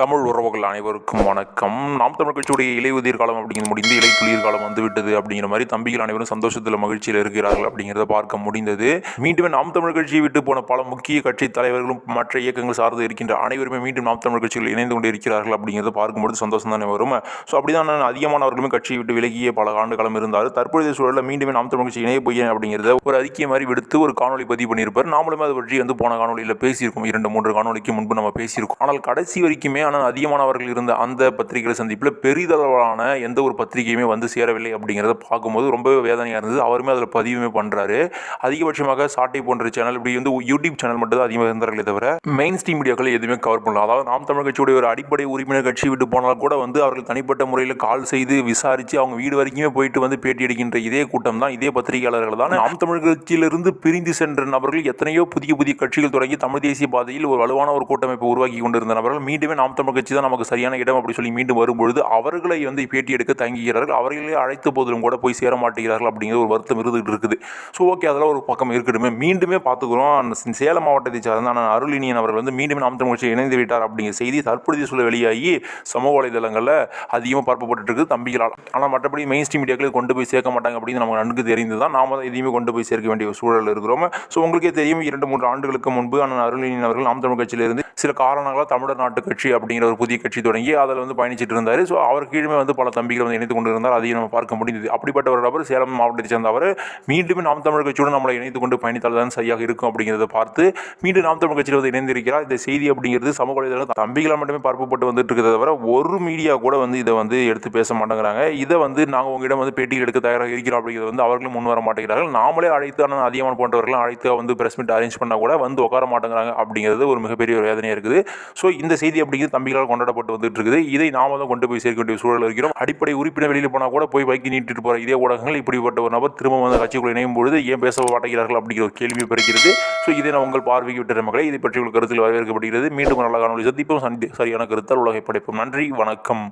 தமிழ் உறவுகள் அனைவருக்கும் வணக்கம். நாம் தமிழ் கட்சியுடைய இலையுதிர் காலம் அப்படிங்கிறது முடிந்து இலை குளிர் காலம் வந்துவிட்டது அப்படிங்கிற மாதிரி தம்பிகள் அனைவரும் சந்தோஷத்தில் மகிழ்ச்சியில் இருக்கிறார்கள் அப்படிங்கிறத பார்க்க முடிந்தது. மீண்டும் நாம் தமிழ் கட்சியை விட்டு போன பல முக்கிய கட்சி தலைவர்களும் மற்ற இயக்கங்கள் சார்ந்து இருக்கின்ற அனைவருமே மீண்டும் நாம் தமிழ் கட்சிகள் இணைந்து கொண்டு இருக்கிறார்கள் அப்படிங்கிறத பார்க்கும்போது சந்தோஷம் தானே வரும். ஸோ அப்படிதான் நான் அதிகமானவர்களுமே கட்சியை விட்டு விலகிய பல ஆண்டு காலம் இருந்தார் தற்போதைய சூழலில் மீண்டும் நாம் தமிழ் கட்சி இணைய போய் அப்படிங்கிறத ஒரு அறிக்கை மாதிரி விடுத்து ஒரு காணொலி பதிவு பண்ணியிருப்பார். நாமளுமே அதை பற்றி வந்து போன காணொலியில் பேசியிருக்கோம். இரண்டு மூன்று காணொலிக்கு முன்பு நம்ம பேசியிருக்கோம். ஆனால் கடைசி வரைக்குமே ஆனால் அதிகமானவர்கள் இருந்த அந்த பத்திரிகைகளை சந்திப்பில் பெரிதளவான எந்த ஒரு பத்திரிகையுமே வந்து சேரவில்லை அப்படிங்கிறத பார்க்கும்போது ரொம்பவே வேதனையாக இருந்தது. அவருமே அதில் பதிவுமே பண்ணுறாரு அதிகபட்சமாக சாட்டை போன்ற சேனல் இப்படி வந்து யூடியூப் சேனல் மட்டும் தான் அதிகமாக இருந்தார்களே தவிர மெயின் ஸ்ட்ரீம் மீடியாக்கள் எதுவுமே கவர் பண்ணல. அதாவது நாம் தமிழ் கட்சியுடைய ஒரு அடிப்படை உறுப்பினர் கட்சி விட்டு போனால் கூட வந்து அவர்கள் தனிப்பட்ட முறையில் கால் செய்து விசாரித்து அவங்க வீடு வரைக்குமே போயிட்டு வந்து பேட்டி எடுக்கின்ற இதே கூட்டம் தான் இதே பத்திரிகையாளர்கள் தான். நாம் தமிழ் கட்சியிலிருந்து பிரிந்து சென்ற நபர்கள் எத்தனையோ புதிய புதிய கட்சிகள் தொடங்கி தமிழ் தேசிய பாதையில் ஒரு வலுவான ஒரு கூட்டமைப்பு உருவாக்கி கொண்டிருந்த நபர்கள் மீண்டுமே நாம் தமிழ் கட்சி தான் நமக்கு சரியான இடம் அப்படி சொல்லி மீண்டும் வரும்பொழுது அவர்களை வந்து பேட்டி எடுக்க தங்குகிறார்கள் அவர்களே அழைத்த போதிலும் கூட போய் சேர மாட்டேங்கிறார்கள் அப்படிங்கிற ஒரு வருத்தம் இருந்துகிட்டு இருக்குது. ஸோ ஓகே அதெல்லாம் ஒரு பக்கம் இருக்கட்டுமே. மீண்டுமே பார்த்துக்கிறோம். அந்த சேலம் மாவட்டத்தை சார்ந்த ஆனால் அருளினியன் அவர்கள் வந்து மீண்டும் நாம் தமிழ் கட்சியை இணைந்து விட்டார் அப்படிங்கிற செய்தி தற்போதைய சூழல் வெளியாகி சமூக வலைதளங்களில் அதிகமாக பரப்பப்பட்டு இருக்குது தம்பிகளால். ஆனால் மற்றபடி மெயின் ஸ்ட்ரீம் மீடியாக்களை கொண்டு போய் சேர்க்க மாட்டாங்க அப்படின்னு நமக்கு நன்கு தெரிந்து தான் நாம தான் எதையுமே கொண்டு போய் சேர்க்க வேண்டிய ஒரு சூழல் இருக்கிறோம். ஸோ உங்களுக்கே தெரியும் இரண்டு மூன்று ஆண்டுகளுக்கு முன்பு அண்ணன் அருளினியன் அவர்கள் நாம் தமிழ் கட்சியிலிருந்து சில காரணங்களால் தமிழர் நாட்டு கட்சி அப்படிங்கிற ஒரு புதிய கட்சி தொடங்கி அதில் வந்து பயணிச்சிட்டு இருந்தார். ஸோ அவர் கீழுமே வந்து பல தம்பிகள் வந்து இணைத்து கொண்டு இருந்தார் அதையும் நம்ம பார்க்க முடிந்தது. அப்படிப்பட்ட ஒரு நபர் சேலம் மாவட்டத்தை சேர்ந்த அவர் மீண்டும் நாம் தமிழ் கட்சியோடு நம்மளை இணைத்து கொண்டு பயணித்தால் தான் சரியாக இருக்கும் அப்படிங்கிறத பார்த்து மீண்டும் நாம் தமிழ் கட்சியில் வந்து இணைந்திருக்கிறார். இந்த செய்தி அப்படிங்கிறது சமூக வலைதளம் தம்பிகளால் மட்டுமே பரப்பப்பட்டு வந்துட்டு இருக்கிறத தவிர ஒரு மீடியா கூட வந்து இதை வந்து எடுத்து பேச மாட்டேங்கிறாங்க. இதை வந்து நாங்கள் உங்களிடம் வந்து பேட்டியில் எடுக்க தயாராக இருக்கிறோம் அப்படிங்கிறது வந்து அவர்களும் முன் வர மாட்டேங்கிறார்கள். நாமளே அழைத்து ஆனால் அதிகமான போன்றவர்களும் அழைத்து வந்து பிரஸ் மீட் அரேஞ்ச் பண்ணால் கூட வந்து உட்கார மாட்டேங்கிறாங்க அப்படிங்கிறது ஒரு மிகப்பெரிய ஒரு வேதனையாக இருக்குது. ஸோ இந்த செய்தி அப்படிங்கிறது தம்பிகளால் கொண்டாடப்பட்டு வந்துட்டு இருக்குது இதை நாம தான் கொண்டு போய் சேர்க்க வேண்டிய சூழல் இருக்கிறோம். அடிப்படை உறுப்பினர் வெளியில் போனால் கூட போய் பைக்கி நீட்டிட்டு போகிற இதே ஊடகங்கள் இப்படிப்பட்ட ஒரு நபர் திரும்ப வந்து கட்சிக்குள் இணையும் பொழுது ஏன் பேச மாட்டேங்கிறார்கள் அப்படிங்கிற ஒரு கேள்வி பிறக்கிறது. ஸோ இதை நான் உங்கள் பார்வைக்கு விட்டுற மக்களை. இதை பற்றி உங்கள் கருத்தில் வரவேற்கப்படுகிறது. மீண்டும் நல்ல காணொலி சந்திப்போம். சந்தி சரியான கருத்தால் உலகை படைப்போம். நன்றி. வணக்கம்.